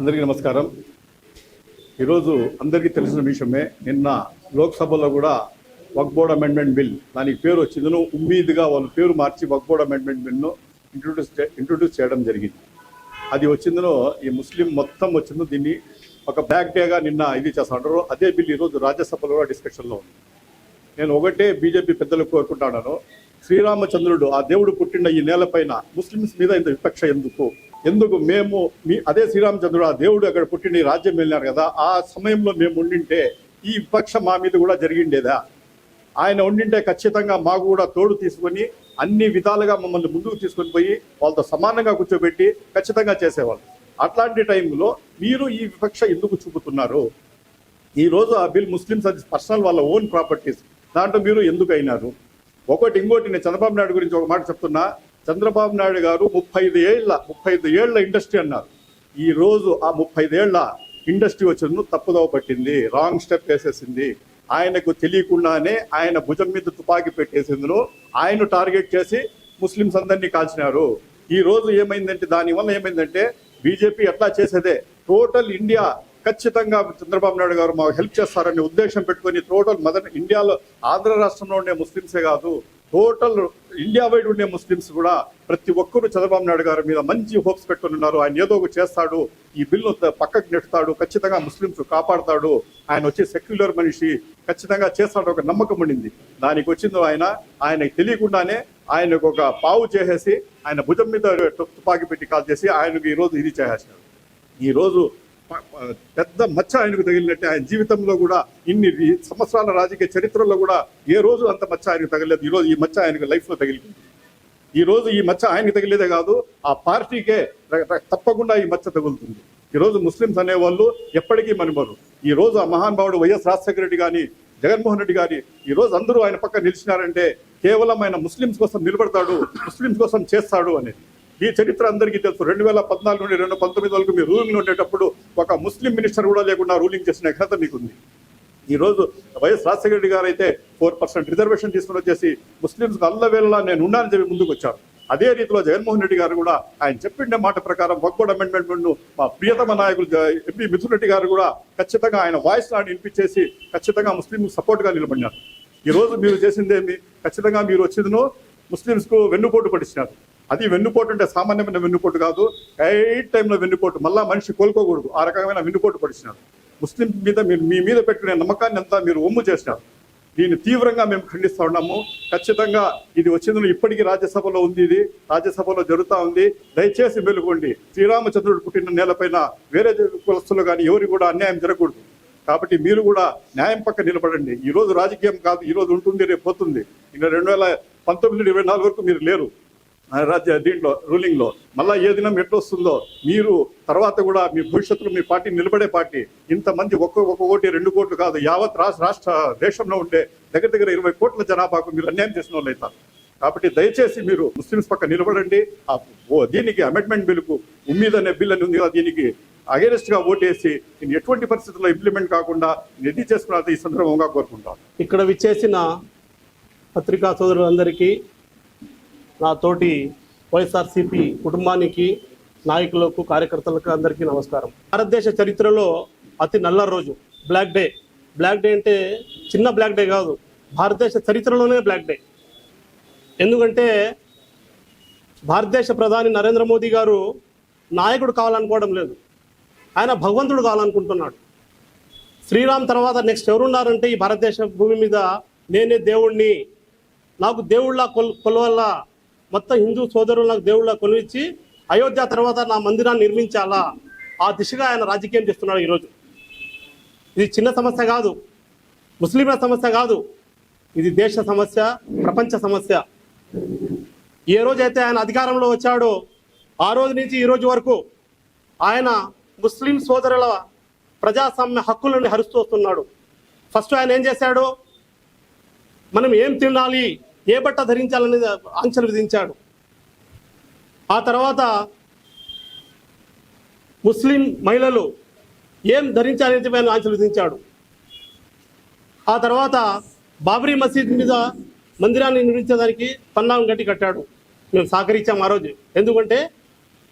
అందరికీ నమస్కారం. ఈరోజు అందరికీ తెలిసిన విషయమే నిన్న లోక్సభలో కూడా వక్బోర్డ్ అమెండ్మెంట్ బిల్ దానికి పేరు వచ్చిందను ఉమ్మీద్గా వాళ్ళ పేరు మార్చి వక్బోర్డ్ అమెండ్మెంట్ బిల్ను ఇంట్రొడ్యూస్ ఇంట్రొడ్యూస్ చేయడం జరిగింది. అది వచ్చిందనో ఈ ముస్లిం మొత్తం వచ్చిందో దీన్ని ఒక బ్యాక్ డేగా నిన్న ఇది చేస్తున్నారు అదే బిల్ ఈరోజు రాజ్యసభలో కూడా డిస్కషన్లో ఉంది. నేను ఒకటే బీజేపీ పెద్దలకు కోరుకుంటాను శ్రీరామచంద్రుడు ఆ దేవుడు పుట్టిన ఈ నేలపైన ముస్లిమ్స్ మీద ఇంత విపక్ష ఎందుకు? ఎందుకు మేము మీ అదే శ్రీరామచంద్రుడు ఆ దేవుడు అక్కడ పుట్టిన రాజ్యం వెళ్ళినారు కదా ఆ సమయంలో మేము ఉండింటే ఈ విపక్ష మా మీద కూడా జరిగిండేదా? ఆయన ఉండింటే ఖచ్చితంగా మాకు కూడా తోడు తీసుకొని అన్ని విధాలుగా మమ్మల్ని ముందుకు తీసుకొని పోయి వాళ్ళతో సమానంగా కూర్చోబెట్టి ఖచ్చితంగా చేసేవాళ్ళు. అట్లాంటి టైంలో మీరు ఈ విపక్ష ఎందుకు చూపుతున్నారు? ఈ రోజు ఆ బిల్ ముస్లిమ్స్ అది పర్సనల్ వాళ్ళ ఓన్ ప్రాపర్టీస్. దాంట్లో మీరు ఎందుకు అయినారు? ఒకటి ఇంకోటి నేను చంద్రబాబు నాయుడు గురించి ఒక మాట చెప్తున్నా. చంద్రబాబు నాయుడు గారు ముప్పై ఐదు ఏళ్ళ ముప్పై ఐదు ఏళ్ళ ఇండస్ట్రీ అన్నారు. ఈ రోజు ఆ ముప్పై ఐదేళ్ళ ఇండస్ట్రీ వచ్చిన తప్పుదోవ పట్టింది రాంగ్ స్టెప్ వేసేసింది. ఆయనకు తెలియకుండానే ఆయన భుజం మీద తుపాకీ పెట్టేసిందును ఆయన టార్గెట్ చేసి ముస్లింస్ అందరినీ కాల్చినారు. ఈ రోజు ఏమైందంటే దానివల్ల ఏమైందంటే బీజేపీ ఎట్లా చేసేదే? టోటల్ ఇండియా ఖచ్చితంగా చంద్రబాబు నాయుడు గారు మాకు హెల్ప్ చేస్తారనే ఉద్దేశం పెట్టుకొని టోటల్ మదర్ ఇండియాలో ఆంధ్ర రాష్ట్రంలో ఉండే ముస్లిమ్సే కాదు టోటల్ ఇండియా వైడ్ ఉండే ముస్లిమ్స్ కూడా ప్రతి ఒక్కరు చంద్రబాబు నాయుడు గారి మీద మంచి హోప్స్ పెట్టుకున్నారు. ఆయన ఏదో ఒకటి చేస్తాడు ఈ బిల్లు పక్కకు నెట్టుతాడు ఖచ్చితంగా ముస్లిమ్స్ కాపాడతాడు. ఆయన వచ్చి సెక్యులర్ మనిషి ఖచ్చితంగా చేస్తాడు ఒక నమ్మకం ఉండింది. దానికి వచ్చిందో ఆయన ఆయనకు తెలియకుండానే ఆయనకు ఒక పావు చేసేసి ఆయన భుజం మీద తుపాకి పెట్టి కాల్ చేసి ఆయనకు ఈ రోజు ఇది చేసేసినాడు ఈ రోజు పెద్ద మచ్చ ఆయనకు తగిలినట్టే ఆయన జీవితంలో కూడా ఇన్ని సంవత్సరాల రాజకీయ చరిత్రలో కూడా ఏ రోజు అంత మచ్చ ఆయనకు తగలేదు. ఈ రోజు ఈ మచ్చ ఆయనకు లైఫ్లో తగిలింది. ఈ రోజు ఈ మచ్చ ఆయనకు తగిలేదే కాదు ఆ పార్టీకే తప్పకుండా ఈ మచ్చ తగులుతుంది. ఈ రోజు ముస్లింస్ అనేవాళ్ళు ఎప్పటికీ మనిమరు. ఈ రోజు ఆ మహానుభావుడు వైఎస్ రాజశేఖర రెడ్డి గాని జగన్మోహన్ రెడ్డి గారి ఈ రోజు అందరూ ఆయన పక్క నిలిచినారంటే కేవలం ఆయన ముస్లింస్ కోసం నిలబడతాడు ముస్లింస్ కోసం చేస్తాడు అనేది. ఈ చరిత్ర అందరికీ తెలుసు. రెండు వేల పద్నాలుగు నుండి రెండు పంతొమ్మిది వరకు మీరు రూలింగ్ ఉండేటప్పుడు ఒక ముస్లిం మినిస్టర్ కూడా లేకుండా రూలింగ్ చేసిన ఘనత మీకుంది. ఈ రోజు వైఎస్ రాజశేఖర రెడ్డి గారు అయితే ఫోర్ పర్సెంట్ రిజర్వేషన్ తీసుకుని వచ్చేసి ముస్లింస్కి అల్లవేళలా నేను ఉన్నానని చెప్పి ముందుకు వచ్చారు. అదే రీతిలో జగన్మోహన్ రెడ్డి గారు కూడా ఆయన చెప్పిన మాట ప్రకారం వక్బోర్డ్ అమెండ్మెంట్ను మా ప్రియతమ నాయకులు ఎంపీ మిథున్ రెడ్డి గారు కూడా ఖచ్చితంగా ఆయన వాయిస్ నాడు వినిపించేసి ఖచ్చితంగా ముస్లిం సపోర్ట్గా నిలబడినారు. ఈ రోజు మీరు చేసిందేమి? ఖచ్చితంగా మీరు వచ్చిందను ముస్లింస్కు వెన్నుపోటు పడిచినారు అది వెన్నుపోటు అంటే సామాన్యమైన వెన్నుపోటు కాదు. ఎయిట్ టైంలో వెన్నుపోటు మళ్ళీ మనిషి కోలుకోకూడదు. ఆ రకమైన వెన్నుపోటు పడిచినారు ముస్లిం మీద మీరు మీ మీద పెట్టుకునే నమ్మకాన్ని అంతా మీరు ఒమ్ము చేసినారు. దీన్ని తీవ్రంగా మేము ఖండిస్తూ ఉన్నాము. ఖచ్చితంగా ఇది వచ్చిందని ఇప్పటికీ రాజ్యసభలో ఉంది ఇది. రాజ్యసభలో జరుగుతా ఉంది. దయచేసి మెలుగుండి శ్రీరామచంద్రుడు పుట్టిన నేలపైన వేరే కులస్తులు కానీ ఎవరు కూడా అన్యాయం జరగకూడదు. కాబట్టి మీరు కూడా న్యాయం పక్క నిలబడండి. ఈ రోజు రాజకీయం కాదు ఈ రోజు ఉంటుంది రేపు పోతుంది. ఇంకా రెండు వేల పంతొమ్మిది నుండి ఇరవై నాలుగు వరకు మీరు లేరు. రాజ్య దీంట్లో రూలింగ్లో మళ్ళీ ఏ దినం ఎట్లొస్తుందో మీరు తర్వాత కూడా మీ భవిష్యత్తులో మీ పార్టీ నిలబడే పార్టీ. ఇంతమంది ఒక్క ఒక్క కోటి రెండు కోట్లు కాదు యావత్ రాష్ట్ర రాష్ట్ర దేశంలో ఉండే దగ్గర దగ్గర ఇరవై కోట్ల జనాభాకు మీరు అన్యాయం చేసిన వాళ్ళు అవుతారు. కాబట్టి దయచేసి మీరు ముస్లిమ్స్ పక్క నిలబడండి. ఆ దీనికి అమెండ్మెంట్ బిల్లుకు ఉమ్మీద్ అనే బిల్ అని ఉంది కదా దీనికి అగేనిస్ట్గా ఓటేసి నేను ఎటువంటి పరిస్థితుల్లో ఇంప్లిమెంట్ కాకుండా రెడీ చేసుకున్నది ఈ సందర్భంగా కోరుకుంటాను. ఇక్కడ విచ్చేసిన పత్రికా సోదరులందరికీ నా తోటి వైఎస్ఆర్సీపీ కుటుంబానికి నాయకులకు కార్యకర్తలకు అందరికీ నమస్కారం. భారతదేశ చరిత్రలో అతి నల్ల రోజు బ్లాక్ డే. బ్లాక్ డే అంటే చిన్న బ్లాక్ డే కాదు భారతదేశ చరిత్రలోనే బ్లాక్ డే. ఎందుకంటే భారతదేశ ప్రధాని నరేంద్ర మోదీ గారు నాయకుడు కావాలనుకోవడం లేదు. ఆయన భగవంతుడు కావాలనుకుంటున్నాడు. శ్రీరామ్ తర్వాత నెక్స్ట్ ఎవరున్నారంటే ఈ భారతదేశ భూమి మీద నేనే దేవుణ్ణి నాకు దేవుళ్ళ కొల్ కొలవల్లా మొత్తం హిందూ సోదరులకు దేవుళ్ళకు దేవుళ్ళ అయోధ్య తర్వాత నా మందిరాన్ని నిర్మించాలా? ఆ దిశగా ఆయన రాజకీయం చేస్తున్నాడు ఈరోజు. ఇది చిన్న సమస్య కాదు. ముస్లింల సమస్య కాదు. ఇది దేశ సమస్య ప్రపంచ సమస్య. ఏ రోజైతే ఆయన అధికారంలో వచ్చాడో ఆ రోజు నుంచి ఈ రోజు వరకు ఆయన ముస్లిం సోదరుల ప్రజాస్వామ్య హక్కులను హరిస్తూ వస్తున్నాడు. ఫస్ట్ ఆయన ఏం చేశాడు? మనం ఏం తినాలి? ఏ బట్ట ధరించాలనేది ఆంక్షలు విధించాడు. ఆ తర్వాత ముస్లిం మహిళలు ఏం ధరించాలని చెప్పి ఆయన ఆంక్షలు విధించాడు. ఆ తర్వాత బాబ్రీ మసీద్ మీద మందిరాన్ని నిర్మించడానికి పన్నాం గట్టి కట్టాడు. మేము సహకరించాం ఆ రోజు. ఎందుకంటే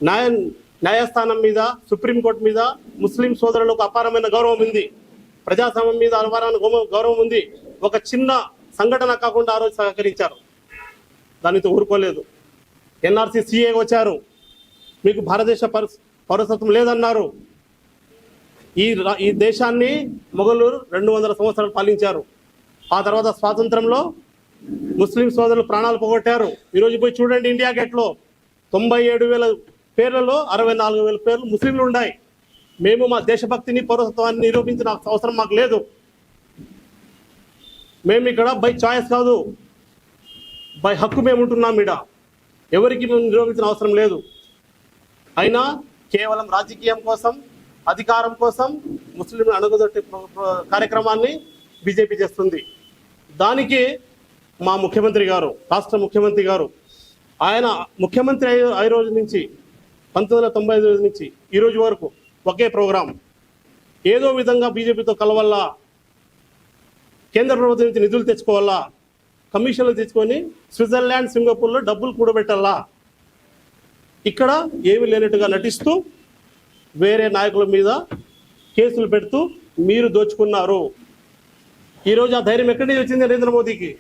న్యాయ న్యాయస్థానం మీద సుప్రీంకోర్టు మీద ముస్లిం సోదరులకు అపారమైన గౌరవం ఉంది. ప్రజాస్వామ్యం మీద అపారమైన గౌరవం- గౌరవం ఉంది. ఒక చిన్న సంఘటన కాకుండా ఆ రోజు సహకరించారు. దానితో ఊరుకోలేదు. ఎన్ఆర్సీ సిఏ వచ్చారు. మీకు భారతదేశ పౌర- పౌరసత్వం లేదన్నారు. ఈ ఈ దేశాన్ని మొఘలు రెండు వందల సంవత్సరాలు పాలించారు. ఆ తర్వాత స్వాతంత్రంలో ముస్లిం సోదరులు ప్రాణాలు పోగొట్టారు. ఈరోజు పోయి చూడండి ఇండియా గేట్లో తొంభై ఏడు వేల పేర్లలో అరవై నాలుగు వేల పేర్లు ముస్లింలు ఉన్నాయి మేము మా దేశభక్తిని పౌరసత్వాన్ని నిరూపించిన అవసరం మాకు లేదు. మేము ఇక్కడ బై చాయిస్ కాదు. బై హక్కు మేము ఉంటున్నాం ఇడ. ఎవరికి మేము నిరూపించిన అవసరం లేదు. అయినా కేవలం రాజకీయం కోసం అధికారం కోసం ముస్లింలు అణగదొట్టే ప్ర- కార్యక్రమాన్ని బీజేపీ చేస్తుంది. దానికి మా ముఖ్యమంత్రి గారు రాష్ట్ర ముఖ్యమంత్రి గారు ఆయన ముఖ్యమంత్రి అయ్యే రోజు నుంచి పంతొమ్మిది వందల తొంభై ఐదు నుంచి ఈ రోజు వరకు ఒకే ప్రోగ్రాం. ఏదో విధంగా బీజేపీతో కలవల్లా కేంద్ర ప్రభుత్వం నుంచి నిధులు తెచ్చుకోవాలా? కమిషన్లు తెచ్చుకొని స్విట్జర్లాండ్ సింగపూర్లో డబ్బులు కూడబెట్టాలా? ఇక్కడ ఏమీ లేనట్టుగా నటిస్తూ వేరే నాయకుల మీద కేసులు పెడుతూ మీరు దోచుకున్నారు. ఈరోజు ఆ ధైర్యం ఎక్కడి నుంచి వచ్చింది నరేంద్ర మోదీకి?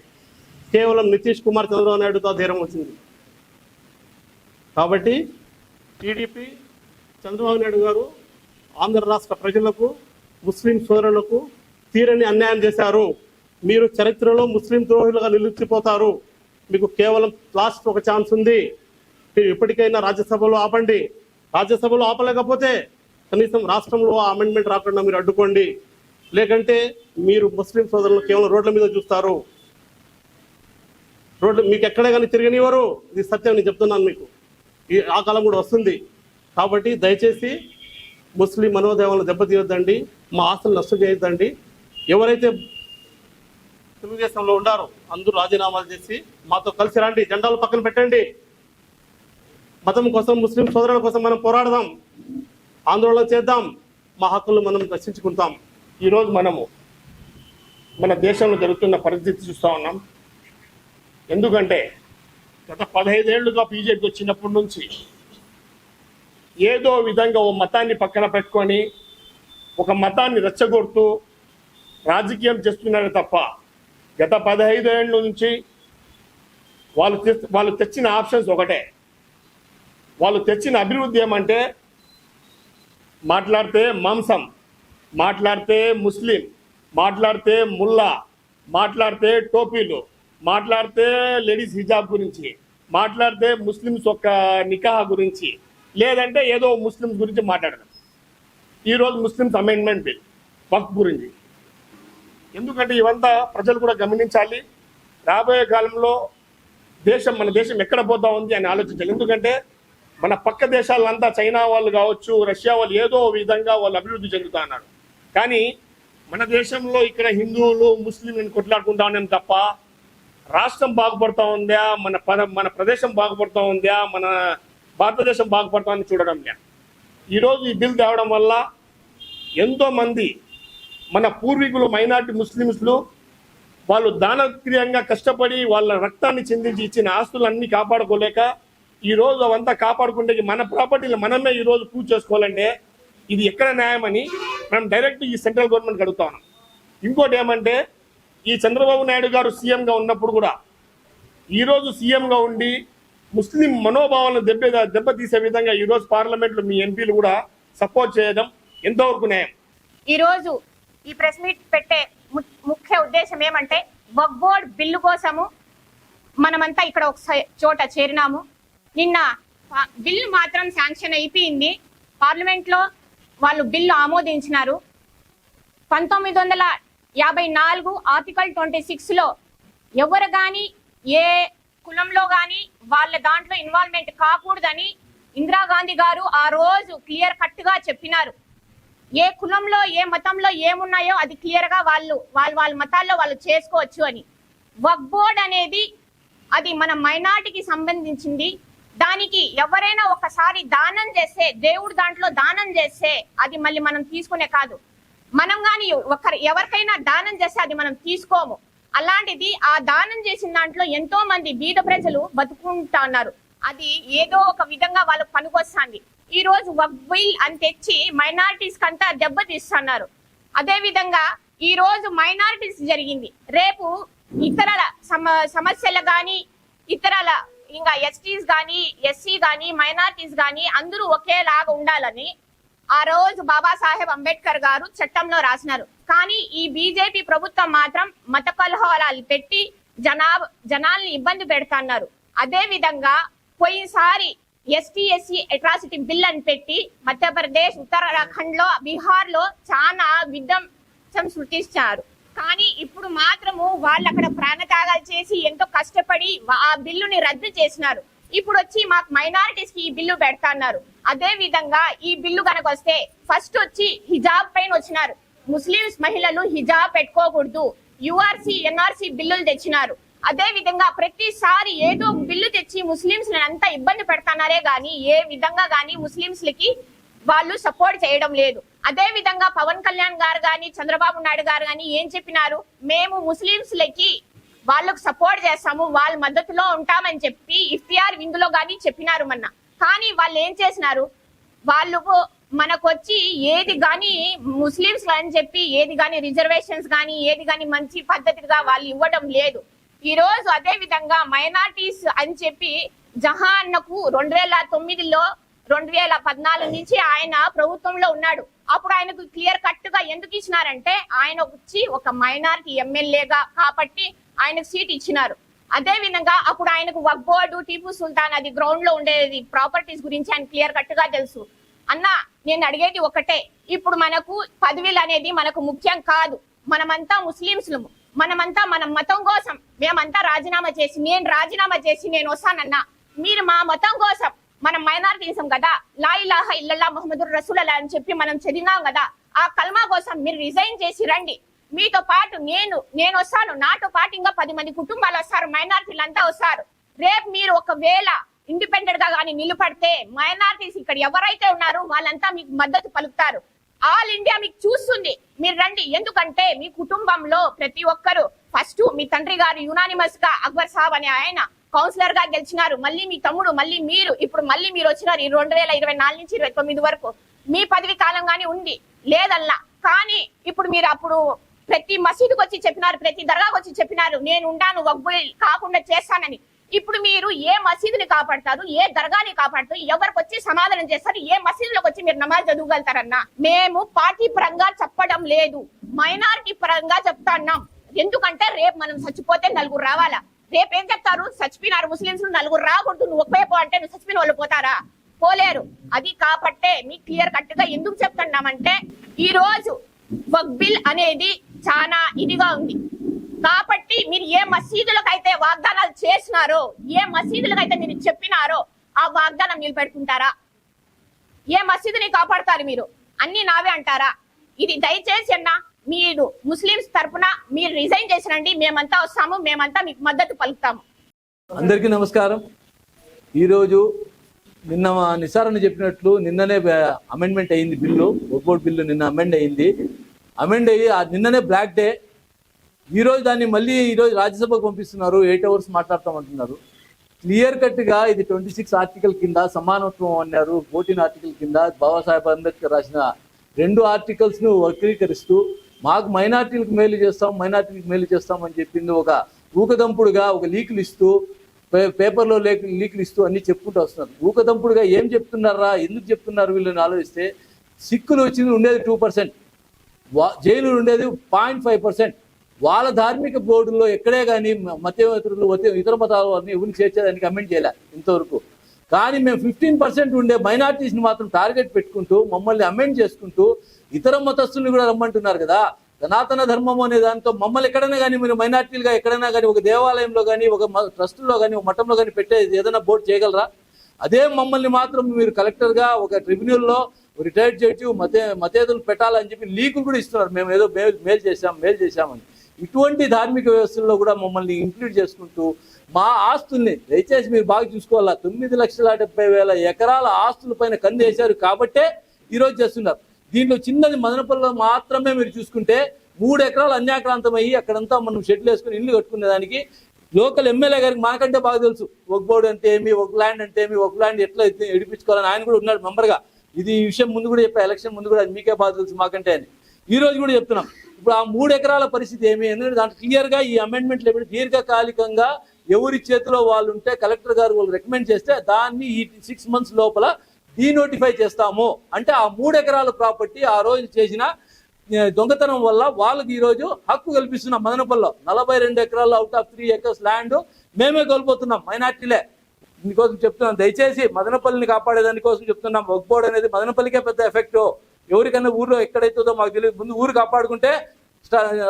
కేవలం నితీష్ కుమార్ చంద్రబాబు నాయుడుతో ఆ ధైర్యం వచ్చింది. కాబట్టి టీడీపీ చంద్రబాబు నాయుడు గారు ఆంధ్ర రాష్ట్ర ప్రజలకు ముస్లిం సోదరులకు తీరని అన్యాయం చేశారు. మీరు చరిత్రలో ముస్లిం ద్రోహులుగా నిలిచిపోతారు. మీకు కేవలం లాస్ట్ ఒక ఛాన్స్ ఉంది. మీరు ఇప్పటికైనా రాజ్యసభలో ఆపండి. రాజ్యసభలో ఆపలేకపోతే కనీసం రాష్ట్రంలో ఆ అమెండ్మెంట్ రాకుండా మీరు అడ్డుకోండి. లేకంటే మీరు ముస్లిం సోదరులను కేవలం రోడ్ల మీద చూస్తారు. రోడ్లు మీకు ఎక్కడే కానీ తిరగనివ్వరు. ఇది సత్యం నేను చెప్తున్నాను మీకు. ఈ ఆ కాలం కూడా వస్తుంది. కాబట్టి దయచేసి ముస్లిం మనోదేవాలను దెబ్బతీయొద్దండి. మా ఆస్తులు నష్టం చేయొద్దండి. ఎవరైతే తెలుగుదేశంలో ఉన్నారు అందరూ రాజీనామాలు చేసి మాతో కలిసి రండి. జెండాలు పక్కన పెట్టండి. మతం కోసం ముస్లిం సోదరుల కోసం మనం పోరాడదాం. ఆందోళన చేద్దాం. మా హక్కులు మనం రక్షించుకుంటాం ఈరోజు మనము మన దేశంలో జరుగుతున్న పరిస్థితి చూస్తూ ఉన్నాం. ఎందుకంటే గత పదహైదేళ్ళుగా బీజేపీ వచ్చినప్పటి నుంచి ఏదో విధంగా ఓ మతాన్ని పక్కన పెట్టుకొని ఒక మతాన్ని రెచ్చగొడుతూ రాజకీయం చేస్తున్నారే తప్ప గత పదహైదేళ్ళ నుంచి వాళ్ళు వాళ్ళు తెచ్చిన ఆప్షన్స్ ఒకటే. వాళ్ళు తెచ్చిన అభివృద్ధి ఏమంటే మాట్లాడితే మాంసం మాట్లాడితే ముస్లిం మాట్లాడితే ముల్లా మాట్లాడితే టోపీలు మాట్లాడితే లేడీస్ హిజాబ్ గురించి మాట్లాడితే ముస్లిమ్స్ యొక్క నికాహ గురించి లేదంటే ఏదో ముస్లిమ్స్ గురించి మాట్లాడడం. ఈరోజు ముస్లిమ్స్ అమెండ్మెంట్ బిల్ వక్ గురించి. ఎందుకంటే ఇవంతా ప్రజలు కూడా గమనించాలి. రాబోయే కాలంలో దేశం మన దేశం ఎక్కడ పోతా ఉంది అని ఆలోచించాలి. ఎందుకంటే మన పక్క దేశాలంతా చైనా వాళ్ళు కావచ్చు రష్యా వాళ్ళు ఏదో విధంగా వాళ్ళు అభివృద్ధి చెందుతా అన్నారు కానీ మన దేశంలో ఇక్కడ హిందువులు ముస్లింలను కొట్లాడుకుంటా ఉన్నాం తప్ప రాష్ట్రం బాగుపడతా ఉందా మన మన ప్రదేశం బాగుపడతా ఉందా మన భారతదేశం బాగుపడతా అని చూడడం లే ఈరోజు ఈ బిల్ తేవడం వల్ల ఎంతోమంది మన పూర్వీకులు మైనార్టీ ముస్లిమ్స్లు వాళ్ళు దానక్రియంగా కష్టపడి వాళ్ళ రక్తాన్ని చెందించి ఇచ్చిన ఆస్తులన్నీ కాపాడుకోలేక ఈ రోజు అవంతా కాపాడుకుంటే మన ప్రాపర్టీలు మనమే ఈ రోజు పూజ చేసుకోవాలంటే ఇది ఎక్కడ న్యాయమని మనం డైరెక్ట్ ఈ సెంట్రల్ గవర్నమెంట్ అడుగుతా ఉన్నాం. ఇంకోటి ఏమంటే ఈ చంద్రబాబు నాయుడు గారు సీఎంగా ఉన్నప్పుడు కూడా ఈరోజు సీఎంగా ఉండి ముస్లిం మనోభావాలను దెబ్బ దెబ్బతీసే విధంగా ఈరోజు పార్లమెంట్లో మీ ఎంపీలు కూడా సపోర్ట్ చేయడం ఎంతవరకు న్యాయం? ఈరోజు ఈ ప్రెస్ మీట్ పెట్టే ము- ముఖ్య ఉద్దేశం ఏమంటే వక్ బోర్డ్ బిల్లు కోసము మనమంతా ఇక్కడ ఒక చోట చేరినాము. నిన్న బిల్లు మాత్రం శాంక్షన్ అయిపోయింది. పార్లమెంట్లో వాళ్ళు బిల్లు ఆమోదించినారు. పంతొమ్మిది వందల యాభై నాలుగు ఆర్టికల్ ట్వంటీ సిక్స్లో ఎవరు కానీ ఏ కులంలో కానీ వాళ్ళ దాంట్లో ఇన్వాల్వ్మెంట్ కాకూడదని ఇందిరాగాంధీ గారు ఆ రోజు క్లియర్ కట్గా చెప్పినారు. ఏ కులంలో ఏ మతంలో ఏమున్నాయో అది క్లియర్గా వాళ్ళు వాళ్ళ వాళ్ళ మతాల్లో వాళ్ళు చేసుకోవచ్చు అని. వక్ బోర్డ్ అనేది అది మన మైనార్టీకి సంబంధించింది. దానికి ఎవరైనా ఒకసారి దానం చేస్తే దేవుడు దాంట్లో దానం చేస్తే అది మళ్ళీ మనం తీసుకునే కాదు. మనం గాని ఒకరి ఎవరికైనా దానం చేస్తే అది మనం తీసుకోము. అలాంటిది ఆ దానం చేసిన దాంట్లో ఎంతో మంది బీద ప్రజలు బతుకుంటా ఉన్నారు. అది ఏదో ఒక విధంగా వాళ్ళకు పనికొస్తుంది. ఈ రోజు వక్ బిల్ అని తెచ్చి మైనారిటీస్ కంతా దెబ్బతీస్తున్నారు. అదే విధంగా ఈ రోజు మైనారిటీస్ జరిగింది. రేపు ఇతరుల సమ సమస్యలు గాని ఇతరుల ఇంకా ఎస్టీస్ గాని ఎస్సీ గాని మైనారిటీస్ గాని అందరూ ఒకేలాగా ఉండాలని ఆ రోజు బాబాసాహెబ్ అంబేద్కర్ గారు చట్టంలో రాసినారు. కానీ ఈ బీజేపీ ప్రభుత్వం మాత్రం మత కలహాలు పెట్టి జనా జనాల్ని ఇబ్బంది పెడుతున్నారు. అదే విధంగా పోయినసారి ఎస్టీ ఎస్సీ అట్రాసిటీ బిల్ అని పెట్టి మధ్యప్రదేశ్ ఉత్తరాఖండ్లో బీహార్లో చాలా విధ్వంసం సృష్టించారు. కానీ ఇప్పుడు మాత్రము వాళ్ళు అక్కడ ప్రాణత్యాగాలు చేసి ఎంతో కష్టపడి ఆ బిల్లుని రద్దు చేసినారు. ఇప్పుడు వచ్చి మాకు మైనారిటీస్కి ఈ బిల్లు పెడతాన్నారు. అదే విధంగా ఈ బిల్లు కనుక వస్తే ఫస్ట్ వచ్చి హిజాబ్ పైన వచ్చినారు. ముస్లిమ్స్ మహిళలు హిజాబ్ పెట్టుకోకూడదు. యుఆర్సి ఎన్ఆర్సి బిల్లులు తెచ్చినారు. అదే విధంగా ప్రతిసారి ఏదో బిల్లు తెచ్చి ముస్లింస్ అంతా ఇబ్బంది పెడతానారే గాని ఏ విధంగా గాని ముస్లింస్ లకి వాళ్ళు సపోర్ట్ చేయడం లేదు. అదే విధంగా పవన్ కళ్యాణ్ గారు గాని చంద్రబాబు నాయుడు గారు గాని ఏం చెప్పినారు? మేము ముస్లింస్ లకి వాళ్ళకు సపోర్ట్ చేస్తాము వాళ్ళ మద్దతులో ఉంటామని చెప్పి ఇఫ్తియార్ విందులో గాని చెప్పినారు మొన్న. కానీ వాళ్ళు ఏం చేసినారు? వాళ్ళు మనకు వచ్చి ఏది గాని ముస్లింస్ అని చెప్పి ఏది గాని రిజర్వేషన్స్ గాని ఏది గాని మంచి పద్ధతిగా వాళ్ళు ఇవ్వడం లేదు. ఈ రోజు అదే విధంగా మైనార్టీస్ అని చెప్పి జహాన్నకు రెండు వేల తొమ్మిదిలో రెండు వేల పద్నాలుగు నుంచి ఆయన ప్రభుత్వంలో ఉన్నాడు. అప్పుడు ఆయనకు క్లియర్ కట్గా ఎందుకు ఇచ్చినారంటే ఆయన వచ్చి ఒక మైనారిటీ ఎమ్మెల్యేగా కాబట్టి ఆయనకు సీట్ ఇచ్చినారు. అదే విధంగా అప్పుడు ఆయనకు వక్ బోర్డు టీపు సుల్తాన్ అది గ్రౌండ్లో ఉండేది ప్రాపర్టీస్ గురించి ఆయన క్లియర్ కట్గా తెలుసు. అన్న నేను అడిగేది ఒకటే. ఇప్పుడు మనకు పదవిలు అనేది మనకు ముఖ్యం కాదు. మనమంతా ముస్లింస్లము. మనమంతా మన మతం కోసం మేమంతా రాజీనామా చేసి నేను రాజీనామా చేసి నేను వస్తానన్నా. మీరు మా మతం కోసం మనం మైనారిటీసం కదా లా ఇలాహ ఇల్లల్లా మహమ్మదుర్ రసూలల్లా అని చెప్పి మనం చదివినాం కదా ఆ కల్మా కోసం మీరు రిజైన్ చేసి రండి. మీతో పాటు నేను నేను వస్తాను. నాతో పాటు ఇంకా పది మంది కుటుంబాలు వస్తారు మైనారిటీలు అంతా వస్తారు. రేపు మీరు ఒకవేళ ఇండిపెండెంట్గా కానీ నిలబడితే మైనారిటీస్ ఇక్కడ ఎవరైతే ఉన్నారో వాళ్ళంతా మీకు మద్దతు పలుకుతారు. ఆల్ ఇండియా మీకు చూస్తుంది. మీరు రండి. ఎందుకంటే మీ కుటుంబంలో ప్రతి ఒక్కరు ఫస్ట్ మీ తండ్రి గారు యునానిమస్గా అక్బర్ సాబ్ అనే ఆయన కౌన్సిలర్గా గెలిచినారు. మళ్ళీ మీ తమ్ముడు మళ్ళీ మీరు ఇప్పుడు మళ్ళీ మీరు వచ్చినారు ఈ రెండు వేల ఇరవై నాలుగు నుంచి ఇరవై తొమ్మిది వరకు. మీ పదవి కాలం గానీ ఉంది. లేదల్లా కానీ ఇప్పుడు మీరు అప్పుడు ప్రతి మసీదుకి వచ్చి చెప్పినారు ప్రతి దర్గాకు వచ్చి చెప్పినారు నేను ఉండాను వగ్బుల్ కాకుండా చేస్తానని. ఇప్పుడు మీరు ఏ మసీదుని కాపాడతారు ఏ దర్గాని కాపాడతారు ఎవరికి వచ్చి సమాధానం చేస్తారు ఏ మసీదులోకి వచ్చి మీరు నమాజ్ చదవగలుగుతారన్నా మేము పార్టీ పరంగా చెప్పడం లేదు. మైనారిటీ పరంగా చెప్తాన్నాం ఎందుకంటే రేపు మనం చచ్చిపోతే నలుగురు రావాలా? రేపు ఏం చెప్తారు? చచ్చిపోయినారు ముస్లింస్ నలుగురు రాకూడదు. నువ్వు ఒకే పో అంటే నువ్వు చచ్చిపోయిన వాళ్ళు పోతారా? పోలేరు. అది కాబట్టే మీ క్లియర్ కట్గా ఎందుకు చెప్తున్నామంటే ఈ రోజు వక్ బిల్ అనేది చాలా ఇదిగా ఉంది. కాబట్టి మీరు ఏ మసీదులకు అయితే వాగ్దానాలు చేసినారో ఏ మసీదులకైతే మీరు చెప్పినారో ఆ వాగ్దానం నిలబెట్టుకుంటారా ఏ మసీదుని కాపాడతారు మీరు? అన్ని నావే అంటారా? ఇది దయచేసి అన్న మీరు ముస్లింస్ తరపున మీరు రిజైన్ చేసినండి మేమంతా వస్తాము మేమంతా మీకు మద్దతు పలుకుతాము. అందరికీ నమస్కారం. ఈరోజు నిన్న మా నిసారణ చెప్పినట్లు నిన్ననే అమెండ్మెంట్ అయింది బిల్లు. బోర్డ్ బిల్లు నిన్న అమెండ్ అయింది. అమెండ్ అయ్యి నిన్ననే బ్లాక్ డే ఈరోజు దాన్ని మళ్ళీ ఈరోజు రాజ్యసభకు పంపిస్తున్నారు ఎయిట్ అవర్స్ మాట్లాడతామంటున్నారు. క్లియర్ కట్గా ఇది ట్వంటీ సిక్స్ ఆర్టికల్ కింద సమానత్వం అన్నారు ఫోర్టీన్ ఆర్టికల్ కింద బాబాసాహెబ్ అంబేద్కర్ రాసిన రెండు ఆర్టికల్స్ను వక్రీకరిస్తూ మాకు మైనార్టీలకు మేలు చేస్తాం మైనార్టీలకు మేలు చేస్తాం అని చెప్పింది ఒక ఊకదంపుడుగా ఒక లీకులు ఇస్తూ పే- పేపర్లో లేక లీకులు ఇస్తూ అన్ని చెప్పుకుంటూ వస్తున్నారు. ఊకదంపుడుగా ఏం చెప్తున్నారా ఎందుకు చెప్తున్నారు వీళ్ళని ఆలోచిస్తే సిక్కులు వచ్చింది ఉండేది టూ పర్సెంట్ జైలు ఉండేది పాయింట్ ఫైవ్ పర్సెంట్ వాళ్ళ ధార్మిక బోర్డుల్లో ఎక్కడే కానీ మతేతరులు ఇతర మతాల వారిని ఎవరిని చేర్చేదానికి అమెండ్ చేయలే ఇంతవరకు. కానీ మేము ఫిఫ్టీన్ పర్సెంట్ ఉండే మైనార్టీస్ని మాత్రం టార్గెట్ పెట్టుకుంటూ మమ్మల్ని అమెండ్ చేసుకుంటూ ఇతర మతస్థుల్ని కూడా రమ్మంటున్నారు కదా. సనాతన ధర్మం అనే దాంతో మమ్మల్ని ఎక్కడైనా కానీ మీరు మైనార్టీలుగా ఎక్కడైనా కానీ ఒక దేవాలయంలో కానీ ఒక ట్రస్టులో కానీ ఒక మఠంలో కానీ పెట్టే ఏదైనా బోర్డు చేయగలరా? అదే మమ్మల్ని మాత్రం మీరు కలెక్టర్గా ఒక ట్రిబ్యునల్లో రిటైర్డ్ జడ్జి మతే మతేదులు పెట్టాలని చెప్పి లీకులు కూడా ఇస్తున్నారు. మేము ఏదో మేల్ మేలు చేసాం మేలు చేశామని. ఇటువంటి ధార్మిక వ్యవస్థల్లో కూడా మమ్మల్ని ఇంక్లూడ్ చేసుకుంటూ మా ఆస్తుల్ని దయచేసి మీరు బాగా చూసుకోవాలా? తొమ్మిది లక్షల డెబ్బై వేల ఎకరాల ఆస్తుల పైన కంది వేశారు కాబట్టే ఈరోజు చేస్తున్నారు. దీంట్లో చిన్నది మదనపల్లిలో మాత్రమే మీరు చూసుకుంటే మూడు ఎకరాలు అన్యాక్రాంతం అయ్యి అక్కడంతా మనం షెడ్లు వేసుకుని ఇల్లు కట్టుకునే దానికి లోకల్ ఎమ్మెల్యే గారికి మనకంటే బాగా తెలుసు. ఒక బోర్డు అంటే ఏమి ఒక ల్యాండ్ అంటే ఏమి ఒక ల్యాండ్ ఎట్లా ఎడిపించుకోవాలని ఆయన కూడా ఉన్నాడు మెంబర్గా. ఇది ఈ విషయం ముందు కూడా చెప్పా ఎలక్షన్ ముందు కూడా అది మీకే బాగా తెలుసు మాకంటే అని. ఈ రోజు కూడా చెప్తున్నాం. ఇప్పుడు ఆ మూడు ఎకరాల పరిస్థితి ఏమి? ఎందుకంటే దాంట్లో క్లియర్గా ఈ అమెండ్మెంట్లు ఏమిటి? దీర్ఘకాలికంగా ఎవరి చేతిలో వాళ్ళు ఉంటే కలెక్టర్ గారు వాళ్ళు రికమెండ్ చేస్తే దాన్ని ఈ సిక్స్ మంత్స్ లోపల డీనోటిఫై చేస్తాము. అంటే ఆ మూడు ఎకరాల ప్రాపర్టీ ఆ రోజు చేసిన దొంగతనం వల్ల వాళ్ళకి ఈ రోజు హక్కు కల్పిస్తున్నాం మదనపల్లిలో. నలభై రెండు ఎకరాలు out of three acres land మేమే కోల్పోతున్నాం మైనార్టీలే. దీనికోసం చెప్తున్నాం. దయచేసి మదనపల్లిని కాపాడేదానికోసం చెప్తున్నాం. వక్ బోర్డ్ అనేది మదనపల్లికే పెద్ద ఎఫెక్ట్ ఎవరికైనా ఊర్లో ఎక్కడైతుందో మాకు తెలియదు. ముందు ఊరు కాపాడుకుంటే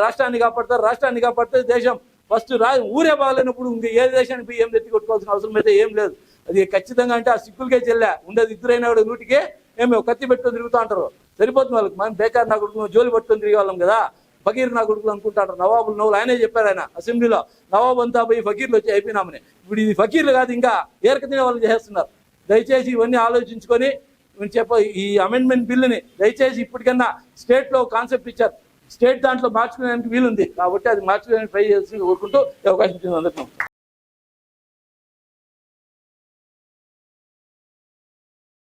రాష్ట్రాన్ని కాపాడతారు. రాష్ట్రాన్ని కాపాడితే దేశం ఫస్ట్ రా ఊరే బాగాలేనప్పుడు ఇంక ఏ దేశానికి పోయి ఏం ఎత్తి కొట్టుకోవాల్సిన అవసరం అయితే ఏం లేదు. అది ఖచ్చితంగా అంటే ఆ సిక్కులకే చెల్లె. ఉండేది ఇద్దరైన కూడా నూటికి ఏమి కత్తి పెట్టుకొని తిరుగుతూ ఉంటారు సరిపోతుంది వాళ్ళకి. మనం బేకార్ నా కొడుకు జోలి పట్టుకొని తిరిగేవాళ్ళం కదా. ఫకీర్ నా కొడుకులు అనుకుంటారు నవాబులు నవ్వులు. ఆయనే చెప్పారు ఆయన అసెంబ్లీలో. నవాబు అంతా పోయి ఫకీర్లు వచ్చి అయిపోయినామని. ఇప్పుడు ఇది ఫకీర్లు కాదు ఇంకా. ఏరక తినే వాళ్ళు చేస్తున్నారు దయచేసి ఇవన్నీ ఆలోచించుకొని చెప్ప ఈ అమెండ్మెంట్ బిల్లుని దయచేసి ఇప్పటికన్నా స్టేట్లో కాన్సెప్ట్ ఇచ్చారు. స్టేట్ దాంట్లో మార్చుకునేందుకు వీలుంది. కాబట్టి అది మార్చుకోవడానికి ట్రై చేసి కోరుకుంటూ అవకాశం ఇచ్చింది అందరికీ